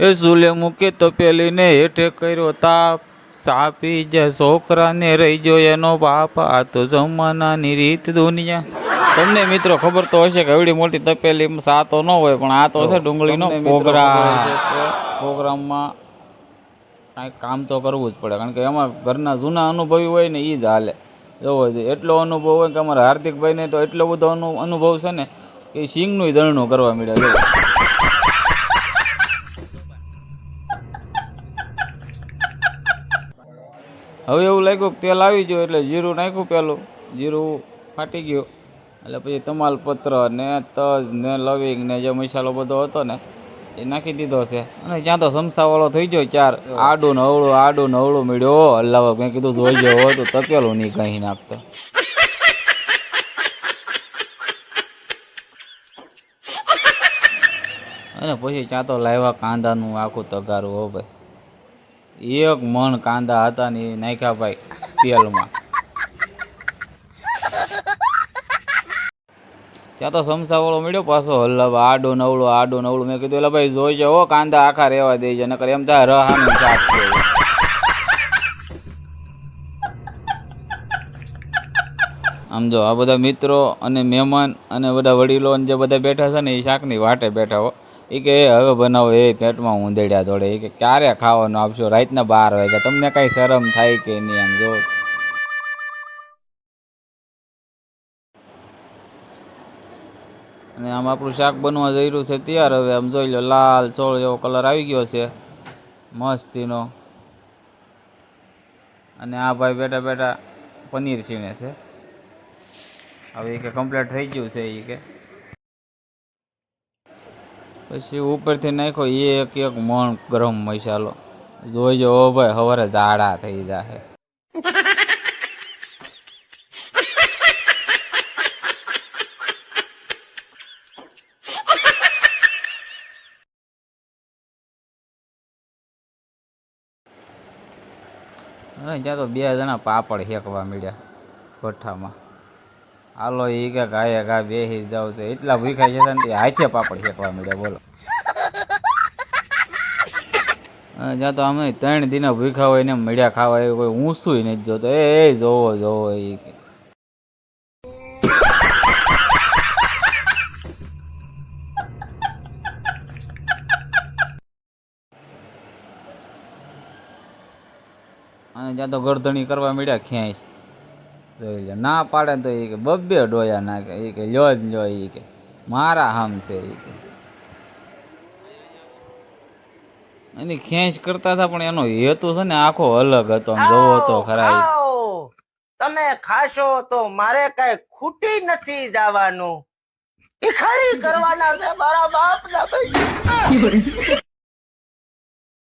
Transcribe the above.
એ સુલે મૂકે તપેલીને હેઠે કર્યો તાપ. સાપી જે છોકરાને રહી જો એનો બાપ. આ તો જમાનાની રીત દુનિયા. તમને મિત્રો ખબર તો હશે કે એવડી મોટી તપેલી સા તો ન હોય પણ આ તો છે ડુંગળીનો પ્રોગ્રામ. પ્રોગ્રામમાં કાંઈક કામ તો કરવું જ પડે કારણ કે એમાં ઘરના જૂના અનુભવી હોય ને એ જ હાલે. જોવો છે એટલો અનુભવ હોય કે અમારા હાર્દિકભાઈને તો એટલો બધો અનુ અનુભવ છે ને કે સિંગનું દળનું કરવા મળ્યા જો હવે એવું લાગ્યું કે તેલ આવી ગયું એટલે જીરું નાખ્યું પહેલું જીરું ફાટી ગયું. એટલે પછી તમાલપત્ર ને તજ ને લવિંગ ને જે મસાલો બધો હતો ને, એ નાખી દીધો છે. અને ત્યાં તો સમસાવાળો થઈ ગયો ચાર. આડું નવળું આડું નવળું મળ્યો. હલાવા મેં કીધું જોઈ ગયો હોય તો તકેલું નહીં કહી નાખતો અને પછી ત્યાં તો લાવ્યા કાંદાનું આખું તગારું હો ભાઈ. એક મણ કાંદા હતા ને એ નાખ્યા ભાઈ તેલમાં. ત્યાં તો સમસાવાળો મળ્યો પાછો હલાવા આડો નવળું આડો નવળું. મેં કીધું એટલે ભાઈ, જોઈ હો, કાંદા આખા રહેવા દે છે નકર એમ થાય રહાનું શાક આમ જો, આ બધા મિત્રો અને મહેમાન અને બધા વડીલો અને જે બધા બેઠા છે ને, એ શાકની વાટે બેઠા હો. એ કે હવે બનાવો. એ પેટમાં ઊંધેડ્યા દોડે. એ કે, ક્યારે ખાવાનું આપશો? રાતના બાર વાગ્યા. તમને કાંઈ શરમ થાય કે નહીં? આમ જો. અને આમ આપણું શાક બનવા જઈ છે તૈયાર. હવે આમ જોઈ લો, લાલ, ચોળ જેવો કલર આવી ગયો છે. મસ્તીનો. અને આ ભાઈ બેઠા બેઠા પનીર છીણે છે. હવે એ કે કમ્પ્લીટ થઈ ગયું છે એ કે. પછી ઉપરથી નાખ્યો એક એક મણ ગરમ મસાલો. જોઈજો ઓ ભાઈ સવારે જાડા થઈ જાહે. ત્યાં તો બે જણા પાપડ શેકવા મળ્યા ભઠ્ઠામાં. હાલો એ કે ગાયે ગા બેસી જાવ છે. એટલા ભૂખા છે ને હાથે પાપડ શેકવા મળ્યા, બોલો. જ્યાં તો અમે ત્રણ દિના ભૂખા હોય ને મળ્યા ખાવા એવું કોઈ ઊંસું નથી જોતો. એ એ, જોવો જોવો એ અને જ્યાં તો ગરદણી કરવા મળ્યા ખેંચ જોઈ લે. ના પાડે તો એ કે બબ્બે ડોયા નાખે. એ કે લ્યો જ લ્યો એ કે. મારા હામ છે એ કે. એની ખેંચ કરતા હતા પણ એનો હેતુ છે ને આખો અલગ હતો. જોવો તો ખરા તમે ખાશો તો મારે કઈ ખૂટી નથી જવાનું. ભિખારી કરવાના છે મારા બાપ ના